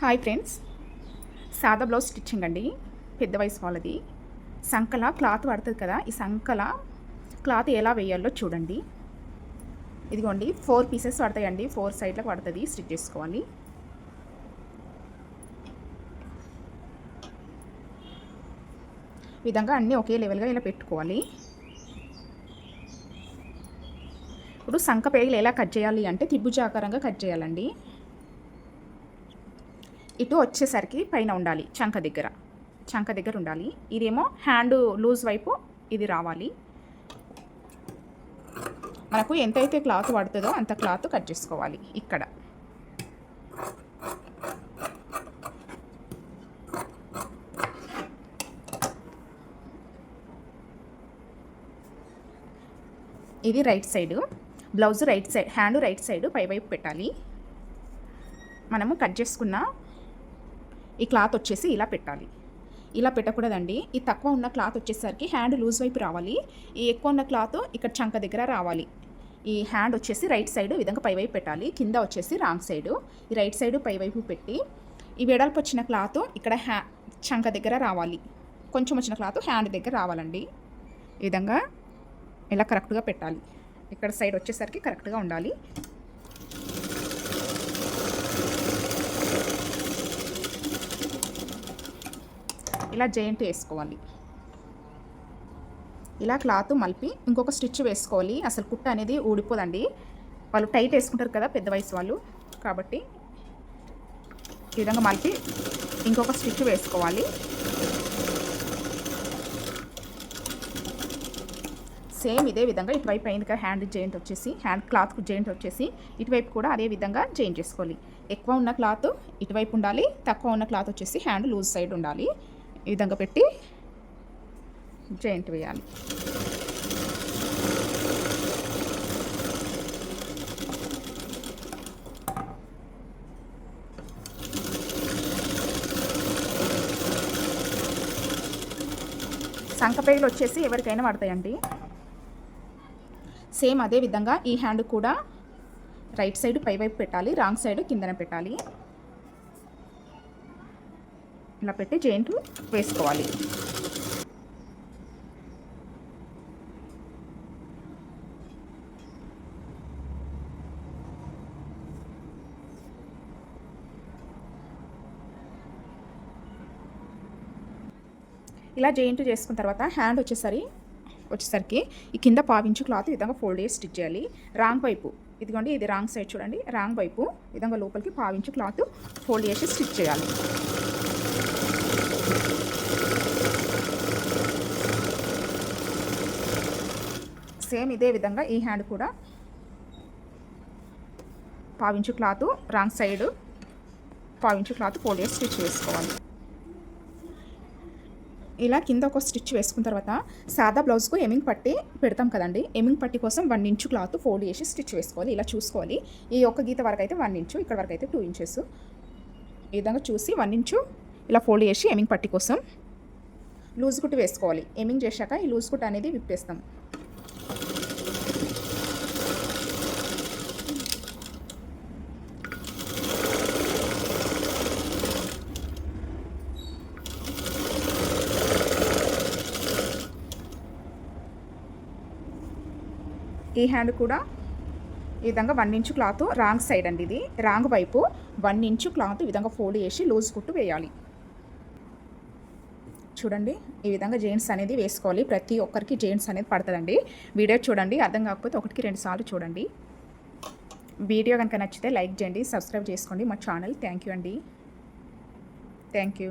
Hi friends సాదా blouse stitching అండి. పెద్ద వయసు వాళ్ళది. సంకల క్లాత్ పడుతుంది కదా ఈ సంకల క్లాత్ ఎలా వేయాలో చూడండి. ఇదిగోండి ఫోర్ పీసెస్ పడతాయండి. ఫోర్ సైడ్లకు పడుతుంది స్టిచ్ చేసుకోవాలి. విధంగా అన్నీ ఒకే లెవెల్గా ఇలా పెట్టుకోవాలి. ఇప్పుడు సంక పేగలు ఎలా కట్ చేయాలి అంటే త్రిభుజాకారంగా కట్ చేయాలండి. ఇటు వచ్చేసరికి పైన ఉండాలి చంక దగ్గర. చంక దగ్గర ఉండాలి. ఇదేమో హ్యాండ్ లూజ్ వైపు ఇది రావాలి. మనకు ఎంతైతే క్లాత్ పడుతుందో అంత క్లాత్ కట్ చేసుకోవాలి ఇక్కడ. ఇది right side. Blouse right side hand right side పైవైపు పెట్టాలి. మనము కట్ చేసుకున్న ఈ క్లాత్ వచ్చేసి ఇలా పెట్టాలి. ఇలా పెట్టకూడదండి. ఈ తక్కువ ఉన్న క్లాత్ వచ్చేసరికి హ్యాండ్ లూజ్ వైపు రావాలి. ఈ ఎక్కువ ఉన్న క్లాత్ ఇక్కడ చంక దగ్గర రావాలి. ఈ హ్యాండ్ వచ్చేసి రైట్ సైడ్ ఈ విధంగా పైవైపు పెట్టాలి. కింద వచ్చేసి రాంగ్ సైడ్ ఈ రైట్ సైడ్ పైవైపు పెట్టి ఈ వెడల్పు వచ్చిన క్లాత్ ఇక్కడ హ్యా చంక దగ్గర రావాలి. కొంచెం వచ్చిన క్లాత్ హ్యాండ్ దగ్గర రావాలండి. ఈ విధంగా ఇలా కరెక్ట్గా పెట్టాలి. ఇక్కడ సైడ్ వచ్చేసరికి కరెక్ట్గా ఉండాలి. ఇలా జాయింట్ వేసుకోవాలి. ఇలా క్లాత్ మలిపి ఇంకొక స్టిచ్ వేసుకోవాలి. అసలు కుట్ట అనేది ఊడిపోదండి. వాళ్ళు టైట్ వేసుకుంటారు కదా పెద్ద వయసు వాళ్ళు. కాబట్టి ఈ విధంగా మలిపి ఇంకొక స్టిచ్ వేసుకోవాలి. సేమ్ ఇదే విధంగా ఇటువైపు అయింది కదా హ్యాండ్ జాయింట్ వచ్చేసి హ్యాండ్ క్లాత్కు జాయింట్ వచ్చేసి ఇటువైపు కూడా అదే విధంగా జాయింట్ చేసుకోవాలి. ఎక్కువ ఉన్న క్లాత్ ఇటువైపు ఉండాలి తక్కువ ఉన్న క్లాత్ వచ్చేసి హ్యాండ్ లూజ్ సైడ్ ఉండాలి. ఈ విధంగా పెట్టి జాయింట్ వేయాలి. సంకపేగలు వచ్చేసి ఎవరికైనా పడతాయండి. సేమ్ అదే విధంగా ఈ హ్యాండ్ కూడా రైట్ సైడ్ పైవైపు పెట్టాలి రాంగ్ సైడ్ కిందన పెట్టాలి. ఇలా పెట్టి జైంట్ వేసుకోవాలి. ఇలా జైంట్ చేసుకున్న తర్వాత హ్యాండ్ వచ్చేసరి వచ్చేసరికి ఈ కింద పావించు క్లాత్ ఈ విధంగా ఫోల్డ్ చేసి స్టిచ్ చేయాలి. రాంగ్ వైపు ఇదిగోండి ఇది రాంగ్ సైడ్ చూడండి. రాంగ్ వైపు విధంగా లోపలికి పావించు క్లాత్ ఫోల్డ్ చేసి స్టిచ్ చేయాలి. సేమ్ ఇదే విధంగా ఈ హ్యాండ్ కూడా. పావించు క్లాత్ రాంగ్ సైడ్ పావించు క్లాత్ ఫోల్డ్ చేసి స్టిచ్ వేసుకోవాలి. ఇలా కింద ఒక స్టిచ్ వేసుకున్న తర్వాత సాదా బ్లౌజ్కు ఎమింగ్ పట్టి పెడతాం కదండి. ఎమింగ్ పట్టి కోసం వన్ ఇంచు క్లాత్ ఫోల్డ్ చేసి స్టిచ్ వేసుకోవాలి. ఇలా చూసుకోవాలి. ఈ ఒక్క గీత వరకు అయితే వన్ ఇంచు ఇక్కడ వరకు అయితే టూ ఇంచెస్ ఈ విధంగా చూసి వన్ ఇంచు ఇలా ఫోల్డ్ చేసి ఎమింగ్ పట్టి కోసం లూజ్ కుట్టు వేసుకోవాలి. ఎమింగ్ చేశాక ఈ లూజ్ కుట్ అనేది విప్పేస్తాం. ఈ హ్యాండ్ కూడా ఈ విధంగా one inch cloth wrong side అండి ఇది. రాంగ్ వైపు వన్ ఇంచు క్లాత్ ఈ విధంగా ఫోల్డ్ చేసి లూజ్ కుట్టు వేయాలి. చూడండి ఈ విధంగా జెయింట్స్ అనేది వేసుకోవాలి. ప్రతి ఒక్కరికి జెయింట్స్ అనేది పడుతుందండి. వీడియో చూడండి అర్థం కాకపోతే ఒకటికి రెండు సార్లు చూడండి. వీడియో కనుక నచ్చితే లైక్ చేయండి సబ్స్క్రైబ్ చేసుకోండి. మా ఛానల్ థ్యాంక్ యూ అండి. Thank you.